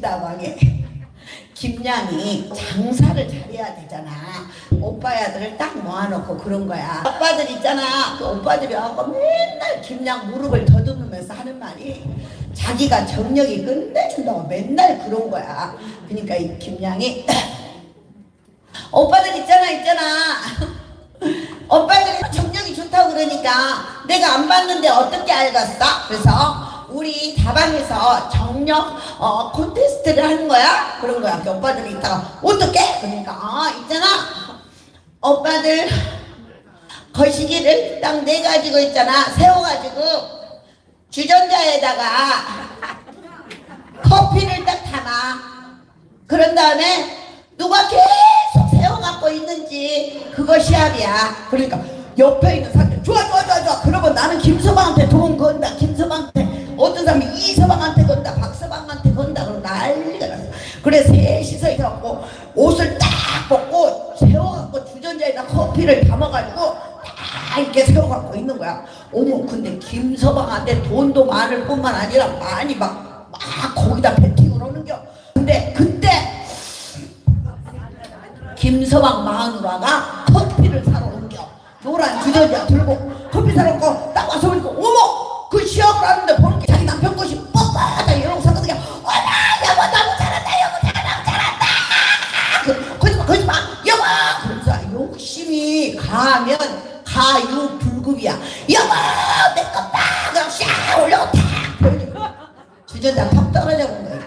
지다방에 김양이 장사를 잘해야 되잖아. 오빠 아들을 딱 모아놓고 그런 거야. 오빠들 있잖아. 그 오빠들이 하고 맨날 김양 무릎을 더듬으면서 하는 말이 자기가 정력이 끝내준다고 맨날 그런 거야. 그러니까 이 김양이 오빠들 있잖아 있잖아. 오빠들이 정력이 좋다고 그러니까 내가 안 봤는데 어떻게 알겠어? 그래서 우리 다방에서 정력 어, 콘테스트를 하는 거야? 그런 거야. 그 오빠들이 있다가 어떻게? 그러니까 아 있잖아. 오빠들 거시기를 딱내 가지고 있잖아. 세워가지고 주전자에다가 커피를 딱 담아. 그런 다음에 누가 계속 세워갖고 있는지 그거 시합이야. 그러니까 옆에 있는 사람들 좋아 좋아 좋아 좋아. 그러면 나는 김서방한테 돈 건다. 김 그래 셋이서 해갖고 옷을 딱 벗고 세워갖고 주전자에다 커피를 담아가지고 딱 이렇게 세워갖고 있는 거야. 어머 근데 김서방한테 돈도 많을 뿐만 아니라 많이 막, 막 거기다 배팅을 하는겨. 근데 그때 김서방 마누라가 커피를 사러 온겨. 노란 주전자 들고 커피 사러 오고 딱 와서 보니까 어머 그 시합을 하는데 거짓말 거짓말. 여봐 그러면서 욕심이 가면 가유불급이야. 여봐 내꺼 딱 그럼 샥 올려고 탁 주전자 턱 떨어져 본 거야